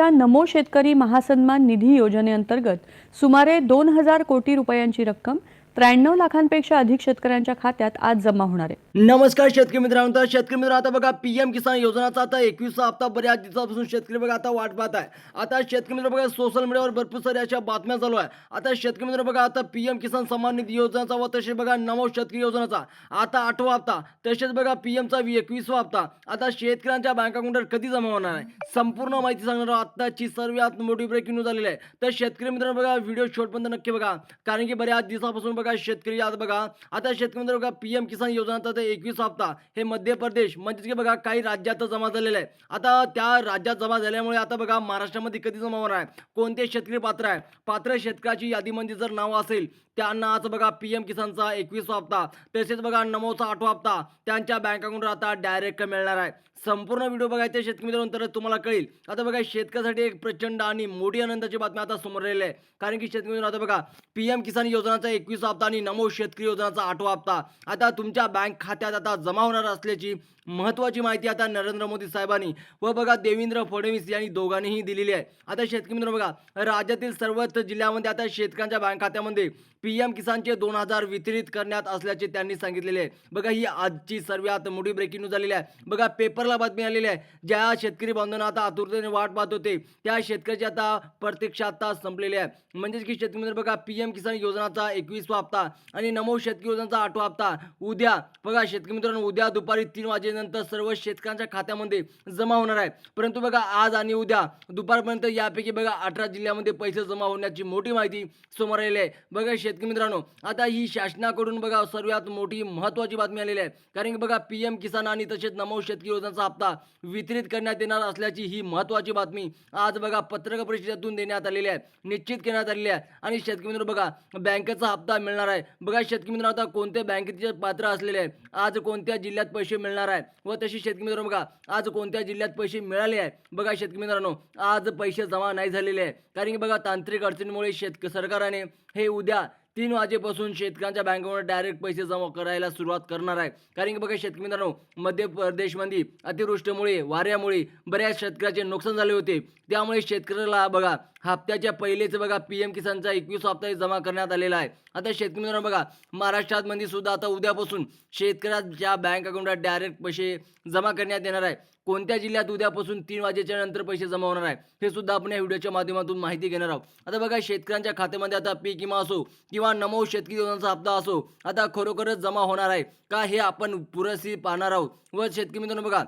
सरकारच्या नमो शेतकरी महासन्मान निधी योजनेअंतर्गत सुमारे दोन हजार कोटी रुपयांची रक्कम त्र्याण्णव लाखांपेक्षा अधिक शेतकऱ्यांच्या खात्यात आज जमा होणार आहे. नमस्कार शेतकरी मित्रांनो तर शेतकरी मित्र आता बघा पीएम किसान योजनाचा आता एकवीसचा हप्ता बऱ्याच दिवसापासून शेतकरी बघा आता वाट पाहत आहे. आता शेतकरी मित्र बघा सोशल मीडियावर भरपूर साऱ्या अशा बातम्या चालू आहे. आता शेतकरी मित्र बघा आता पीएम किसान सन्मान निधी योजनाचा व तसेच बघा नमो शेतकरी योजनाचा आता आठवा हप्ता तसेच बघा पीएमचा एकवीसवा हप्ता. आता शेतकऱ्यांच्या बँक अकाउंटवर कधी जमा होणार आहे? संपूर्ण माहिती सांगणार आताची सर्वात मोठी ब्रेकिंग न्यूज आलेली आहे. तर शेतकरी मित्रांनो बघा व्हिडिओ शॉर्टपर्यंत नक्की बघा. कारण की बऱ्याच दिवसापासून बघा शेतकरी आज बघा आता शेतकरी बघा बघा पीएम किसान योजनाचा ते एकवीस हप्ता. हे मध्य प्रदेश म्हणजेच की बघा काही राज्यात जमा झालेलं आहे. आता त्या राज्यात जमा झाल्यामुळे आता बघा महाराष्ट्रामध्ये कधी जमा होणार आहे? कोणते शेतकरी पात्र आहे? पात्र शेतकऱ्याची यादीमध्ये जर नाव असेल त्यांना आज बघा पी एम किसानचा एकवीसवा हप्ता. तसेच बघा नमोचा आठवा हप्ता त्यांच्या बँक अकाउंटवर आता डायरेक्ट मिळणार आहे. संपूर्ण व्हिडिओ बघायचे शेतकरी मित्रांनो तर तुम्हाला कळेल. आता बघा शेतकऱ्यासाठी एक प्रचंड आणि मोठी आनंदाची बातमी आता समोर राहिली आहे. कारण की शेतकरी मित्रांनो आता बघा पीएम किसान योजनाचा एकवीस हप्ता आणि नमो शेतकरी योजनाचा आठवा हप्ता. आता तुमच्या बँक खात्यात आता जमा होणार असल्याची महत्त्वाची माहिती आता नरेंद्र मोदी साहेबांनी व बघा देवेंद्र फडणवीस यांनी दोघांनीही दिलेली आहे. आता शेतकरी मित्र बघा राज्यातील सर्वच जिल्ह्यामध्ये आता शेतकऱ्यांच्या बँक खात्यामध्ये पी एम किसानचे दोन हजार वितरित करण्यात असल्याचे त्यांनी सांगितलेले आहे. बघा ही आजची सर्वात मोठी ब्रेकिंग न्यूज झालेली आहे. बघा पेपरला बातमी आलेली आहे. ज्या शेतकरी बांधवांना आता आतुरतेने वाट पाहत होते त्या शेतकऱ्याची आता प्रतीक्षा आता संपलेली आहे. म्हणजेच की शेतकरी मित्र बघा पीएम किसान योजनाचा एकवीसवा हप्ता आणि नमो शेतकरी योजनाचा आठवा हप्ता उद्या. बघा शेतकरी मित्रांनो उद्या दुपारी तीन वाजे वाजेनंतर सर्व शेतकऱ्यांच्या खात्यामध्ये जमा होणार आहे. परंतु बघा आज आणि उद्या दुपारपर्यंत यापैकी बघा अठरा जिल्ह्यामध्ये पैसे जमा होण्याची मोठी माहिती समोर आलेली आहे. बघा शेतकरी मित्रांनो आता ही शासनाकडून बघा सर्वात मोठी महत्त्वाची बातमी आलेली आहे. कारण की बघा पी एम किसान आणि तसेच नमो शेतकरी योजनाचा हप्ता वितरित करण्यात येणार असल्याची ही महत्त्वाची बातमी आज बघा पत्रकार परिषदेतून देण्यात आलेली आहे. निश्चित करण्यात आलेली आहे. आणि शेतकरी मित्र बघा बँकेचा हप्ता मिळणार आहे. बघा शेतकरी मित्र आता कोणत्या बँकेचे पात्र असलेले आहे? आज कोणत्या जिल्ह्यात पैसे मिळणार आहे? व तशी शेतकरी मित्रांनो बघा आज कोणत्या जिल्ह्यात पैसे मिळाले आहे बघा शेतकरी मित्रांनो आज पैसे जमा नाही झालेले आहे कारण की बघा तांत्रिक अडचणीमुळे शेतक सरकारने हे उद्या तीन वाजेपासून शेतकऱ्यांच्या बँकेवर डायरेक्ट पैसे जमा करायला सुरुवात करणार आहे. कारण की बघा शेतकरी मित्रांनो मध्य प्रदेशमध्ये अतिवृष्टीमुळे वाऱ्यामुळे बऱ्याच शेतकऱ्याचे नुकसान झाले होते. त्यामुळे शेतकऱ्याला बघा हप्त्याच्या पहिलेच बघा पी एम किसानचा एकवीस हप्ता जमा करण्यात आलेला आहे. आता शेतकरी मित्रांनो बघा महाराष्ट्रात मध्ये सुद्धा आता उद्यापासून शेतकऱ्याच्या बँक अकाउंटात डायरेक्ट पैसे जमा करण्यात येणार आहे कोणत्या जिल्ह्यात उद्यापासून तीन वाजेच्या नंतर पैसे जमा होणार आहे हे सुद्धा आपण या व्हिडिओच्या माध्यमातून माहिती घेणार आहोत. आता बघा शेतकऱ्यांच्या खात्यामध्ये आता पीक विमा असो किंवा नमो शेतकरी योजनाचा हप्ता असो आता खरोखरच जमा होणार आहे का हे आपण पुरेशी पाहणार आहोत. व शेतकरी मित्रांनो बघा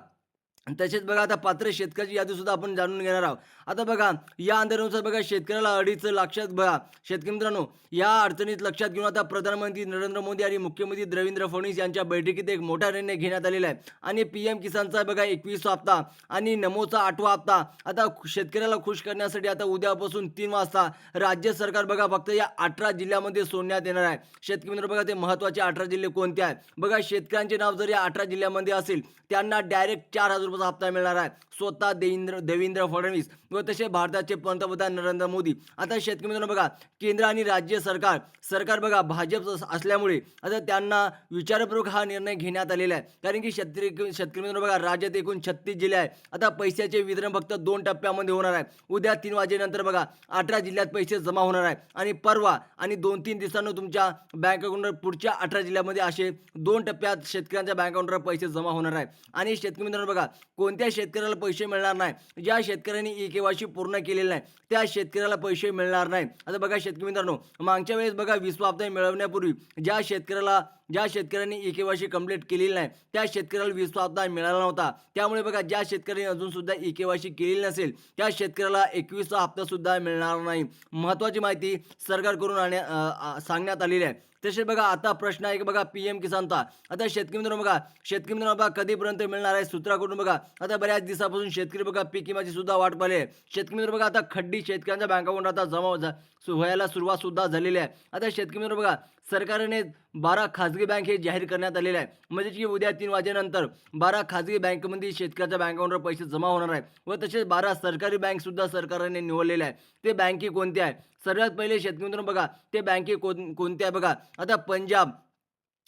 तसेच बघा आता पात्र शेतकऱ्याची यादी सुद्धा आपण जाणून घेणार आहोत. आता बघा या अंदाजानुसार बघा शेतकऱ्याला अडीच लक्षात बघा. शेतकरी मित्रांनो या अडचणीत लक्षात घेऊन आता प्रधानमंत्री नरेंद्र मोदी आणि मुख्यमंत्री देवेंद्र फडणवीस यांच्या बैठकीत एक मोठा निर्णय घेण्यात आलेला आहे. आणि पी एम किसानचा बघा एकवीसवा हप्ता आणि नमोचा आठवा हप्ता. आता शेतकऱ्याला खुश करण्यासाठी आता उद्यापासून तीन वाजता राज्य सरकार बघा फक्त या अठरा जिल्ह्यामध्ये सोडण्यात येणार आहे. शेतकरी मित्र बघा ते महत्त्वाचे अठरा जिल्हे कोणते आहेत? बघा शेतकऱ्यांचे नाव जर या अठरा जिल्ह्यामध्ये असेल त्यांना डायरेक्ट चार हजार रुपयाचा हप्ता मिळणार आहे. स्वतः देवेंद्र देवेंद्र फडणवीस व तसे भारताचे पंतप्रधान नरेंद्र मोदी. आता शेतकरी मित्रांनो बघा केंद्र आणि राज्य सरकार सरकार बघा भाजप असल्यामुळे आता त्यांना विचारपूर्वक हा निर्णय घेण्यात आलेला आहे. कारण की शेतकरी शेतकरी मित्रांनो बघा राज्यात एकूण छत्तीस जिल्हे आहेत. आता पैशाचे वितरण फक्त दोन टप्प्यामध्ये होणार आहे. उद्या तीन वाजेनंतर बघा अठरा जिल्ह्यात पैसे जमा होणार आहे. आणि परवा आणि दोन तीन दिवसांनी तुमच्या बँक अकाउंटवर पुढच्या अठरा जिल्ह्यामध्ये असे दोन टप्प्यात शेतकऱ्यांच्या बँक अकाउंटवर पैसे जमा होणार आहे. आणि शेतकरी मित्रांनो बघा कोणत्या शेतकऱ्याला पैसे मिळणार नाही? ज्या शेतकऱ्यांनी ई केवायसी पूर्ण केलेलं नाही त्या शेतकऱ्याला पैसे मिळणार नाही आता बघा शेतकरी मित्रांनो मागच्या वेळेस बघा वीस हप्ता मिळवण्यापूर्वी ज्या शेतकऱ्याला ज्या शेतकऱ्यांनी ई केवायसी कंप्लीट केलेली नाही त्या शेतकऱ्याला वीज हप्ता मिळाला नव्हता. त्यामुळे बघा ज्या शेतकऱ्यांनी अजून सुद्धा ई केवायसी केलेली नसेल त्या शेतकऱ्याला एकवीसचा हप्ता सुद्धा मिळणार नाही. महत्वाची माहिती सरकारकडून आणण्या सांगण्यात आलेली आहे. तसेच बघा आता प्रश्न आहे की बघा पी एम किसानचा. आता शेतकरी मित्रांनो बघा शेतकरी मित्रांनो बघा कधीपर्यंत मिळणार आहे सूत्राकडून बघा. आता बऱ्याच दिवसापासून शेतकरी बघा पीक विम्याची सुद्धा वाट पाहिली आहे. शेतकरी मित्र बघा आता खड्डी शेतकऱ्यांच्या बँकाकडून आता जमा झा- व्हायला सुरुवात सुद्धा झालेली आहे. आता शेतकरी मित्र बघा सरकारने बारा खाजगी बँक हे जाहीर करण्यात आलेलं आहे. म्हणजे की उद्या तीन वाजेनंतर बारा खाजगी बँकमध्ये शेतकऱ्याच्या बँक अकाउंटवर पैसे जमा होणार आहे व तसेच बारा सरकारी बँक सुद्धा सरकारने निवडलेल्या आहे ते बँके कोणत्या आहे? सर्वात पहिले शेतकरी मित्रांनो बघा ते बँके कोण कोणत्या आहे बघा? आता पंजाब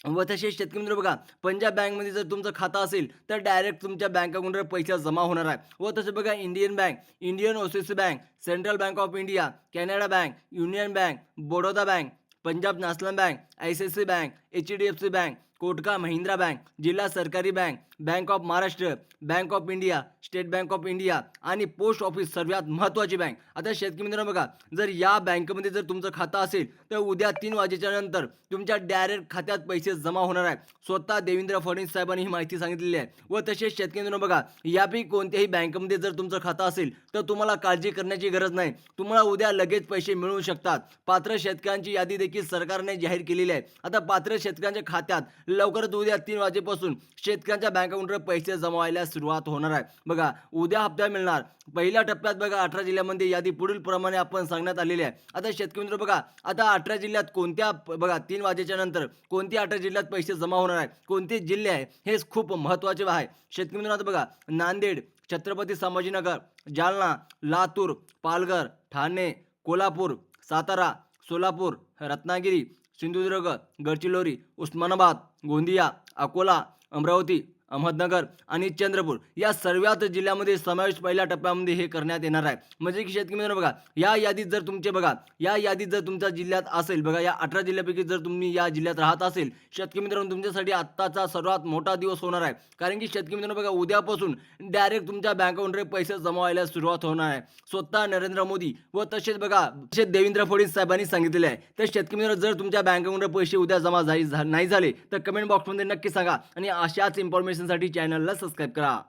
व तसेच शेतकरी मित्र बघा पंजाब बँकमध्ये जर तुमचं खातं असेल तर डायरेक्ट तुमच्या बँक अकाउंटवर पैसा जमा होणार आहे व तसं बघा Indian bank Indian OCC bank central bank of India Canada bank union bank Baroda bank Punjab national bank I C C bank H D F C bank कोटका Mahindra bank जिल्हा सरकारी bank bank of Maharashtra bank of India state bank of India आणि post office सर्वात महत्त्वाची bank. आता शेतकरी मित्रांनो बघा जर या बँकेमध्ये जर तुमचं खातं असेल तर उद्या तीन वाजेच्या नंतर तुमच्या डायरेक्ट खात्यात पैसे जमा होणार आहे. स्वतः देवेंद्र फडणवीस साहेबांनी ही माहिती सांगितलेली आहे. व तसेच शेतकरी मित्रांनो बघा यापैकी कोणत्याही बँकेमध्ये जर तुमचं खातं असेल तर तुम्हाला काळजी करण्याची गरज नाही. तुम्हाला उद्या लगेच पैसे मिळू शकतात. पात्र शेतकऱ्यांची यादी देखील सरकारने जाहीर केलेली आहे. आता पात्र शेतकऱ्यांच्या खात्यात लवकरच उद्या तीन वाजेपासून शेतकऱ्यांच्या बँक अकाउंटवर पैसे जमा व्हायला सुरुवात होणार आहे. बघा उद्या हप्ता मिळणार. पहिल्या टप्प्यात बघा अठरा जिल्ह्यामध्ये यादी पुढील प्रमाणे आपण सांगण्यात आलेली आहे. आता शेतकरी मित्र बघा आता अठरा जिल्ह्यात कोणत्या बघा तीन वाजेच्या नंतर कोणत्या अठरा जिल्ह्यात पैसे जमा होणार आहे? कोणते जिल्हे आहे? हेच खूप महत्त्वाचे आहे. शेतकरी मित्रांनो बघा नांदेड छत्रपती संभाजीनगर जालना लातूर पालघर ठाणे कोल्हापूर सातारा सोलापूर रत्नागिरी सिंधुदुर्ग गडचिरोली उस्मानाबाद गोंदिया अकोला अमरावती अहमदनगर आणि चंद्रपूर या सर्वात जिल्ह्यामध्ये समावेश पहिल्या टप्प्यामध्ये हे करण्यात येणार आहे. म्हणजे की शेतकरी मित्रांनो बघा या यादीत जर तुमचे बघा या यादीत जर तुमच्या जिल्ह्यात असेल बघा या अठरा जिल्ह्यापैकी जर तुम्ही या जिल्ह्यात राहत असेल शेतकरी मित्रांनो तुमच्यासाठी आत्ताचा सर्वात मोठा दिवस होणार आहे. कारण की शेतकरी मित्रांनो बघा उद्यापासून डायरेक्ट तुमच्या बँक अकाउंटवर पैसे जमा व्हायला सुरुवात होणार आहे. स्वतः नरेंद्र मोदी व तसेच बघा तसेच देवेंद्र फडणवीस साहेबांनी सांगितलेले आहे. तर शेतकरी मित्रांनो जर तुमच्या बँक अकाउंटवर पैसे उद्या जमा नाही झाले तर कमेंट बॉक्समध्ये नक्की सांगा. आणि अशाच नोटिफिकेशनसाठी चॅनलला सबस्क्राईब करा.